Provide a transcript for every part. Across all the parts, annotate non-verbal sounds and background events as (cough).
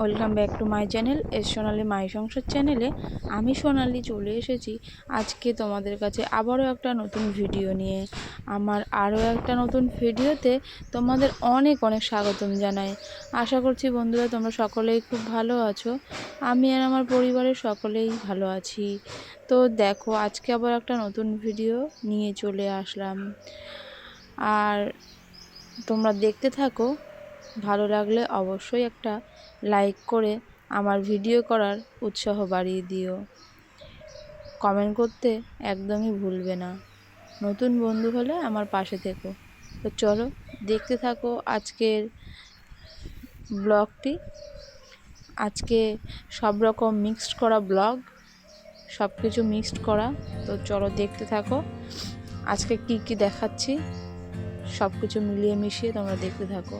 Welcome back to my channel, S Sonali my সংসার চ্যানেলে আমি সোনালি চলে এসেছি। আজকে তোমাদের কাছে আবারও একটা নতুন ভিডিও নিয়ে। আমার আরও একটা নতুন ভিডিওতে তোমাদের অনেক অনেক স্বাগতম জানাই। আশা করছি বন্ধুরা তোমরা সকলেই খুব ভালো আছো। আমি আর আমার পরিবারের সকলেই ভালো আছি। তো দেখো, আজকে আবার একটা নতুন ভিডিও নিয়ে চলে আসলাম। আর তোমরা দেখতে থাকো ভালো লাগলে অবশ্যই একটা লাইক করে আমার ভিডিও করার উৎসাহ বাড়িয়ে দিও। কমেন্ট করতে একদমই ভুলবে না। নতুন বন্ধু হলে আমার পাশে থেকো। তো চলো, দেখতে থাকো আজকের ব্লগটি আজকে সব রকম মিক্সড করা ব্লগ সব কিছু মিক্সড করা। তো চলো, দেখতে থাকো। আজকে কি কি দেখাচ্ছি, সব কিছু মিলিয়ে মিশিয়ে তোমরা দেখতে থাকো।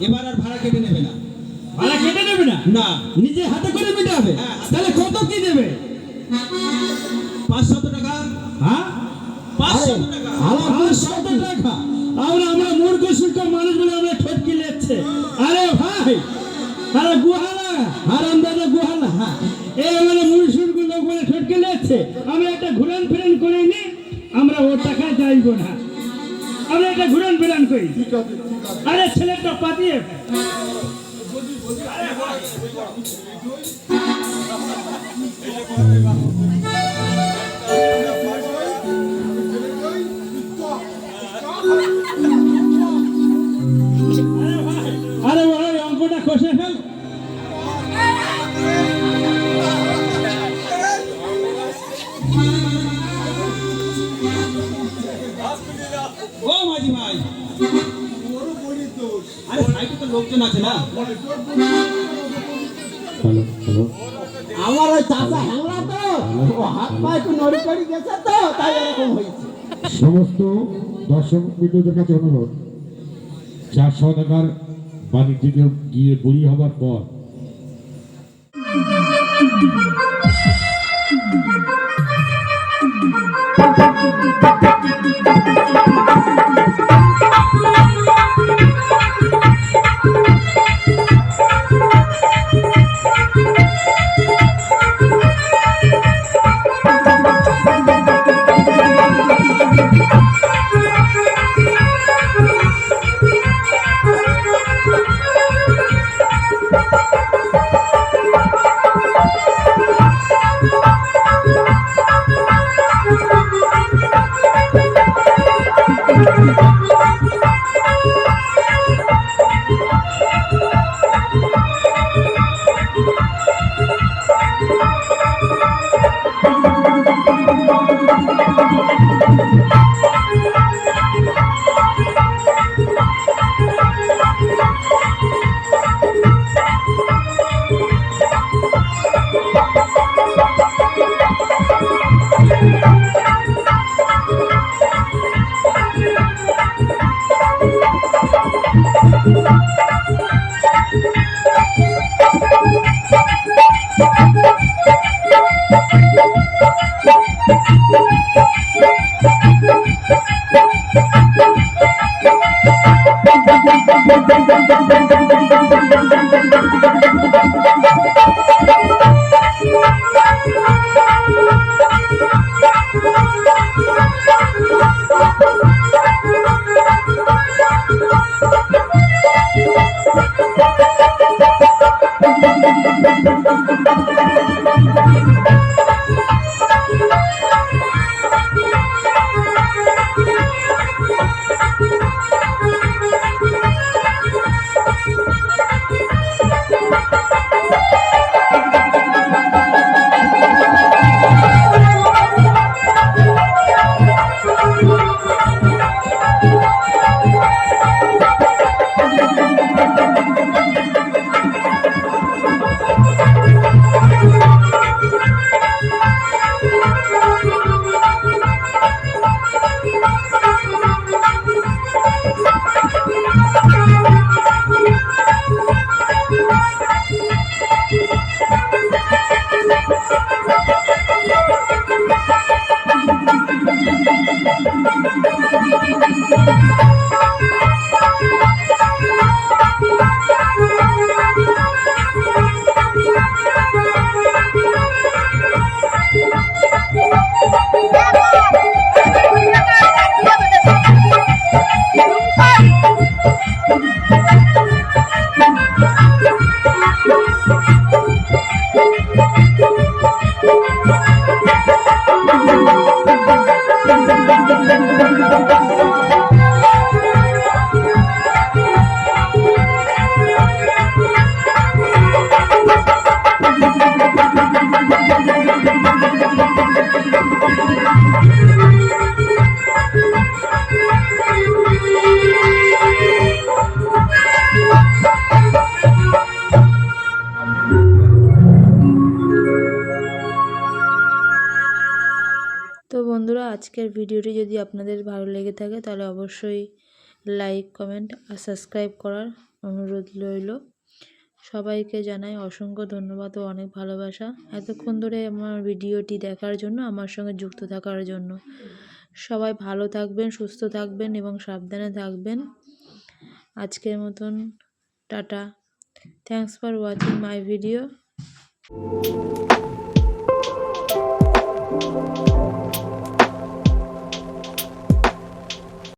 এবার আর ভাড়া কেটে নেবে না। ভাড়া কেটে নেবে না? না। নিজে হাতে করে মিটাবে হ্যাঁ। তাহলে কত কি দেবে পাঁচশত টাকা। হ্যাঁ? পাঁচশত টাকা। পাঁচশত টাকা। আমরা আমরা মূর্খ সূর্খ মানুষগুলো আমরা ঠটকি লেচ্ছে আরে ভাই আরে গুহালা হারাম দাদা গুহালা হ্যাঁ। এই মানে মূর্খ লোক বলে ঠটকে লেচ্ছে আমরা একটা ঘুরান ফিরান করে নি আমরা ওর টাকা যাইব না। আমরা একটা ঘুরান ফিরান করি আরে ছেলেটা পাতিয়ে আরে ভাই অঙ্কটা কষে ফেল। লোকজন আছে না? আমার ওই চাষা হ্যাংলা তো ও হাত পা একটু নড়ি চড়ি গেছে তো তাই এরকম হয়েছে। সমস্ত দর্শক বিন্দুদের কাছে অনুরোধ চারশো টাকার বাণিজ্যিকে গিয়ে বড়ি হবার পর। Thank (laughs) dum dum dum তো আজকের ভিডিওটি যদি আপনাদের ভালো লেগে থাকে তাহলে অবশ্যই লাইক, কমেন্ট আর সাবস্ক্রাইব করার অনুরোধ রইল। সবাইকে জানাই অসংখ্য ধন্যবাদ ও অনেক ভালোবাসা। এতক্ষণ ধরে আমার ভিডিওটি দেখার জন্য, আমার সঙ্গে যুক্ত থাকার জন্য। সবাই ভালো থাকবেন, সুস্থ থাকবেন এবং সাবধানে থাকবেন। আজকের মতন tata. Thanks for watching my video